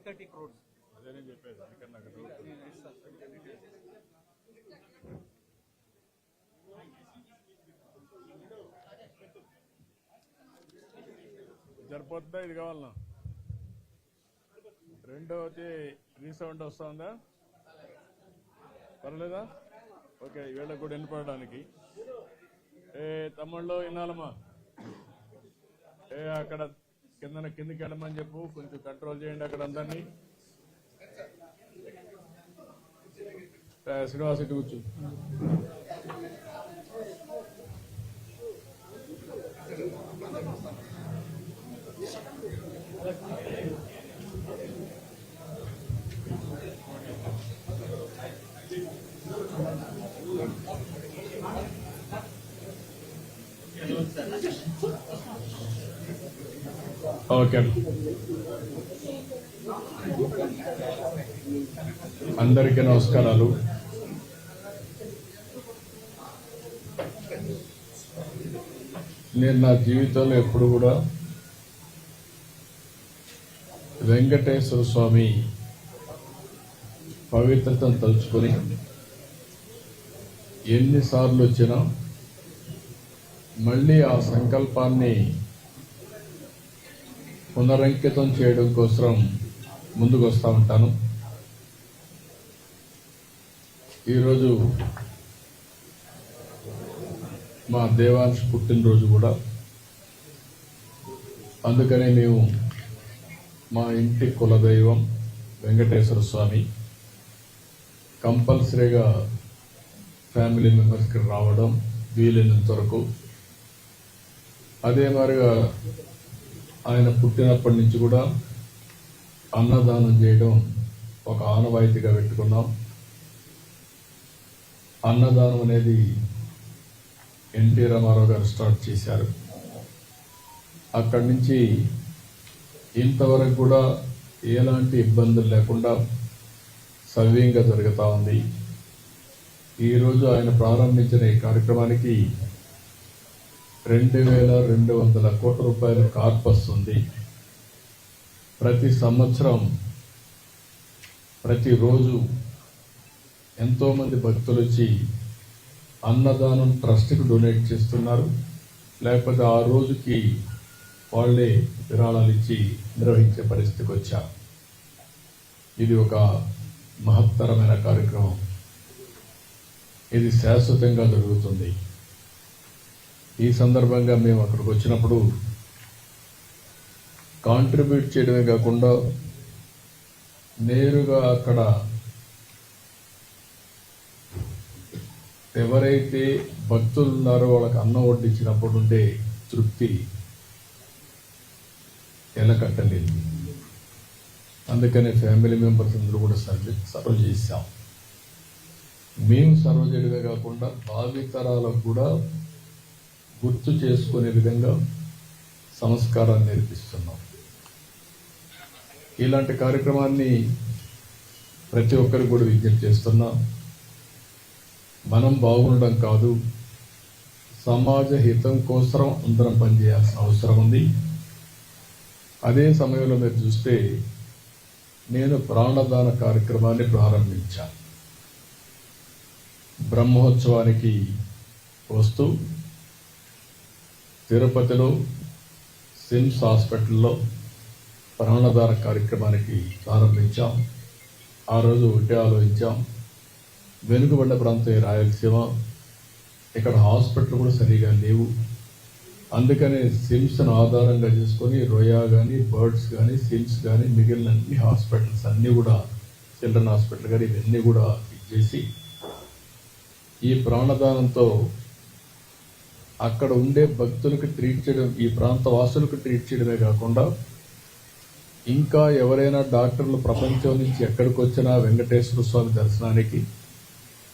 Four thirty crores అదే నేను చెప్పేది సరిపోతుందా? ఇది కావాలన్నా రెండవది రీసౌండ్ వస్తుందా? పర్లేదా? ఓకే వీళ్ళకి కూడా వినపడడానికి. ఏ తమ్ముళ్ళు వినాలమ్మా ఏ అక్కడ కిందన కిందకి వెళ్ళమని చెప్పు కొంచెం కంట్రోల్ చేయండి అక్కడ అందరినీ. శ్రీనివాస్ ఇటు కూర్చో. ఓకే అందరికీ నమస్కారాలు. నేను నా జీవితంలో ఎప్పుడు కూడా వెంకటేశ్వర స్వామి పవిత్రతను తలుచుకొని ఎన్నిసార్లు వచ్చినా మళ్ళీ ఆ సంకల్పాన్ని పునరంకితం చేయడం కోసం ముందుకు వస్తూ ఉంటాను. ఈరోజు మా దేవాంశ్ పుట్టినరోజు కూడా. అందుకనే మేము మా ఇంటి కులదైవం వెంకటేశ్వర స్వామి కంపల్సరీగా ఫ్యామిలీ మెంబర్స్కి రావడం వీలైనంత వరకు. అదే మాదిరిగా ఆయన పుట్టినప్పటి నుంచి కూడా అన్నదానం చేయడం ఒక ఆనవాయితీగా పెట్టుకున్నాం. అన్నదానం అనేది ఎన్టీ రామారావు గారు స్టార్ట్ చేశారు. అక్కడి నుంచి ఇంతవరకు కూడా ఎలాంటి ఇబ్బందులు లేకుండా సవ్యంగా జరుగుతూ ఉంది. ఈరోజు ఆయన ప్రారంభించిన ఈ కార్యక్రమానికి రెండు వేల రెండు వందల కోట్ల రూపాయల కార్పస్ ఉంది. ప్రతి సంవత్సరం ప్రతిరోజు ఎంతోమంది భక్తులు వచ్చి అన్నదానం ట్రస్ట్కి డొనేట్ చేస్తున్నారు. లేకపోతే ఆ రోజుకి వాళ్ళే విరాళాలు ఇచ్చి నిర్వహించే పరిస్థితికి వచ్చా. ఇది ఒక మహత్తరమైన కార్యక్రమం. ఇది శాశ్వతంగా జరుగుతుంది. ఈ సందర్భంగా మేము అక్కడికి వచ్చినప్పుడు కాంట్రిబ్యూట్ చేయడమే కాకుండా నేరుగా అక్కడ ఎవరైతే భక్తులు ఉన్నారో వాళ్ళకి అన్నం వడ్డించినప్పుడు ఉండే తృప్తి ఎలకట్టలేదు. అందుకనే ఫ్యామిలీ మెంబర్స్ అందరూ కూడా సర్వ్ సర్వ్ చేశాం. మేము సర్వ్ చేయడమే కాకుండా భావితరాలకు కూడా గుర్తు చేసుకునే విధంగా సంస్కారాన్ని నేర్పిస్తున్నాం. ఇలాంటి కార్యక్రమాన్ని ప్రతి ఒక్కరు కూడా విజ్ఞప్తి చేస్తున్నాం మనం బాగుండడం కాదు సమాజ హితం కోసం అందరం పనిచేయాల్సిన అవసరం ఉంది. అదే సమయంలో మీరు చూస్తే నేను ప్రాణదాన కార్యక్రమాన్ని ప్రారంభించాను. బ్రహ్మోత్సవానికి వస్తూ తిరుపతిలో సిమ్స్ హాస్పిటల్లో ప్రాణధార కార్యక్రమానికి ప్రారంభించాం. ఆ రోజు ఒకటే ఆలోచించాం. వెనుకబడ్డ ప్రాంతం ఈ రాయలసీమ. ఇక్కడ హాస్పిటల్ కూడా సరిగా లేవు. అందుకనే సిమ్స్ను ఆధారంగా చేసుకొని రొయా కానీ బర్డ్స్ కానీ సిమ్స్ కానీ మిగిలిన అన్ని హాస్పిటల్స్ అన్నీ కూడా చిల్డ్రన్ హాస్పిటల్ కానీ ఇవన్నీ కూడా ఇచ్చేసి ఈ ప్రాణదానంతో అక్కడ ఉండే భక్తులకు ట్రీట్ చేయడం ఈ ప్రాంత వాసులకు ట్రీట్ చేయడమే కాకుండా ఇంకా ఎవరైనా డాక్టర్లు ప్రపంచం నుంచి ఎక్కడికి వచ్చినా వెంకటేశ్వర స్వామి దర్శనానికి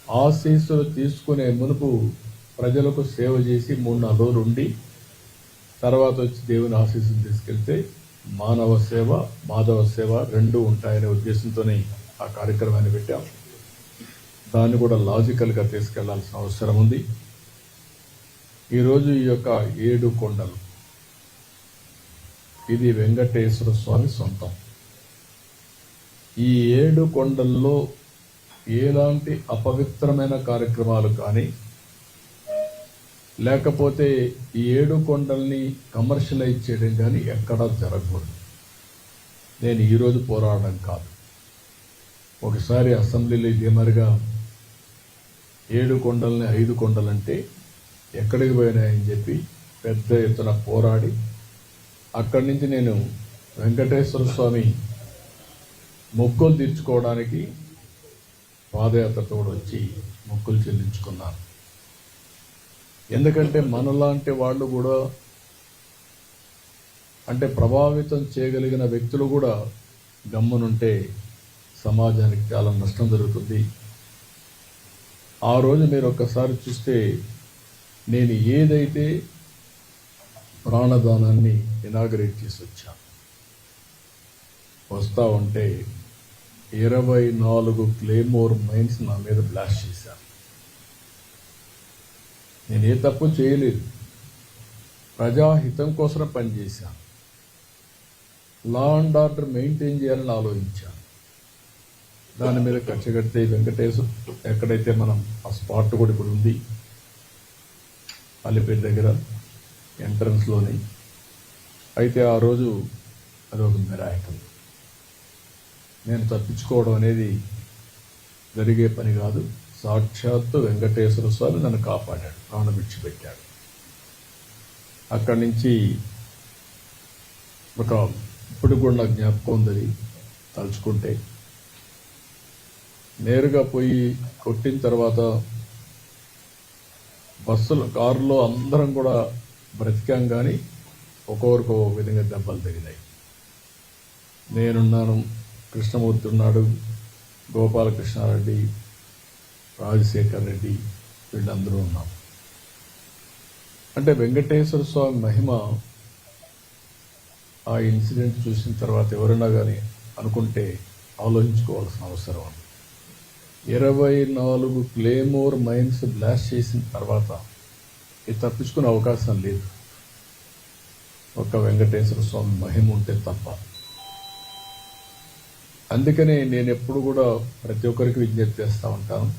ఆశీస్సులు తీసుకునే మునుపు ప్రజలకు సేవ చేసి మూడు నాలుగు రోజులు ఉండి తర్వాత వచ్చి దేవుని ఆశీస్సులు తీసుకెళ్తే మానవ సేవ మాధవ సేవ రెండు ఉంటాయనే ఉద్దేశంతోనే ఆ కార్యక్రమాన్ని పెట్టాం. దాన్ని కూడా లాజికల్గా తీసుకెళ్ళాల్సిన అవసరం ఉంది. ఈరోజు ఈ యొక్క ఏడు కొండలు. ఇది వెంకటేశ్వర స్వామి సొంతం. ఈ ఏడు కొండల్లో ఎలాంటి అపవిత్రమైన కార్యక్రమాలు కానీ లేకపోతే ఈ ఏడు కొండల్ని కమర్షియలైజ్ చేయడం కానీ ఎక్కడా జరగకూడదు. నేను ఈరోజు పోరాడడం కాదు. ఒకసారి అసెంబ్లీలో ఇదే మరిగా ఏడు కొండల్ని ఐదు కొండలంటే ఎక్కడికి పోయినాయని చెప్పి పెద్ద ఎత్తున పోరాడి అక్కడి నుంచి నేను వెంకటేశ్వర స్వామి మొక్కులు తీర్చుకోవడానికి పాదయాత్రతో కూడా వచ్చి మొక్కులు చెల్లించుకున్నాను. ఎందుకంటే మనలాంటి వాళ్ళు కూడా అంటే ప్రభావితం చేయగలిగిన వ్యక్తులు కూడా గమ్మునుంటే సమాజానికి చాలా నష్టం జరుగుతుంది. ఆ రోజు మీరు ఒక్కసారి చూస్తే నేను ఏదైతే ప్రాణదానాన్ని ఇనాగరేట్ చేసి వచ్చాను వస్తా ఉంటే ఇరవై నాలుగు క్లేమోర్ మైన్స్ నా మీద బ్లాస్ట్ చేశాను నేను ఏ తప్పు చేయలేదు. ప్రజాహితం కోసం పనిచేశాను లా అండ్ ఆర్డర్ మెయింటైన్ చేయాలని ఆలోచించాను. దాని మీద ఖర్చు కడితే వెంకటేశ్వర ఎక్కడైతే మనం ఆ స్పాట్ కూడా ఇప్పుడు ఉంది అల్లిపేట దగ్గర ఎంట్రన్స్లోని. అయితే ఆ రోజు అది ఒక మిరాయకం నేను తప్పించుకోవడం అనేది జరిగే పని కాదు. సాక్షాత్తు వెంకటేశ్వర స్వామి నన్ను కాపాడాడు ప్రాణం విడిచిపెట్టాడు. అక్కడి నుంచి ఒక ఇప్పుడు కూడా నాకు జ్ఞాపకం ఉందని తలుచుకుంటే. నేరుగా పోయి కొట్టిన తర్వాత బస్సులు కారులో అందరం కూడా బ్రతికాం కానీ ఒక్కొక్కరికి ఒక విధంగా దెబ్బలు తగినాయి నేనున్నాను కృష్ణమూర్తి ఉన్నాడు గోపాలకృష్ణారెడ్డి రాజశేఖర్ రెడ్డి వీళ్ళందరూ ఉన్నాం. అంటే వెంకటేశ్వర స్వామి మహిమ ఆ ఇన్సిడెంట్ చూసిన తర్వాత ఎవరైనా కానీ అనుకుంటే ఆలోచించుకోవాల్సిన అవసరం ఉంది. ఇరవై నాలుగు క్లేమోర్ మైన్స్ బ్లాస్ట్ చేసిన తర్వాత ఇది తప్పించుకునే అవకాశం లేదు. ఒక వెంకటేశ్వర స్వామి మహిమ ఉంటే తప్ప. అందుకనే నేను ఎప్పుడు కూడా ప్రతి ఒక్కరికి విజ్ఞప్తి చేస్తూ ఉంటాను.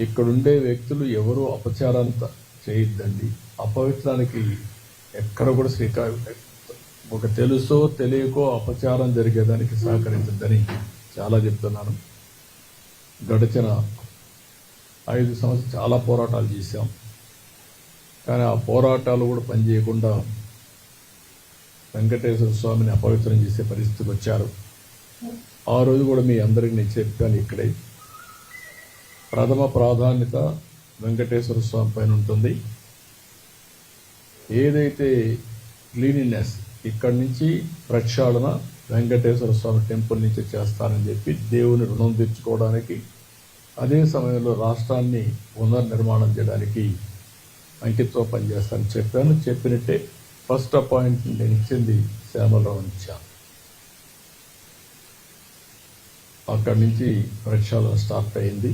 ఇక్కడుండే వ్యక్తులు ఎవరు అపచారాంత చేయొద్దండి. అపవిత్రానికి ఎక్కడ కూడా శ్రీకారం ఒక తెలుసో తెలియకో అపచారం జరిగేదానికి సహకరించద్దని చాలా చెప్తున్నాను. గడిచిన ఐదు సంవత్సరాలు చాలా పోరాటాలు చేశాం. కానీ ఆ పోరాటాలు కూడా పనిచేయకుండా వెంకటేశ్వర స్వామిని అపవిత్రం చేసే పరిస్థితికి వచ్చారు. ఆ రోజు కూడా మీ అందరికీ నేను చెప్పాను ఇక్కడే. ప్రథమ ప్రాధాన్యత వెంకటేశ్వర స్వామి పైన ఉంటుంది. ఏదైతే క్లీనినెస్ ఇక్కడి నుంచి ప్రక్షాళన వెంకటేశ్వర స్వామి టెంపుల్ నుంచి చేస్తానని చెప్పి దేవుని రుణం తెచ్చుకోవడానికి అదే సమయంలో రాష్ట్రాన్ని పునర్నిర్మాణం చేయడానికి అంకిత్వం పనిచేస్తానని చెప్పాను. చెప్పినట్టే ఫస్ట్ అపాయింట్మెంట్ నేను ఇచ్చింది శ్యామలరావు ఇచ్చాను అక్కడి నుంచి ప్రక్షాళన స్టార్ట్ అయింది.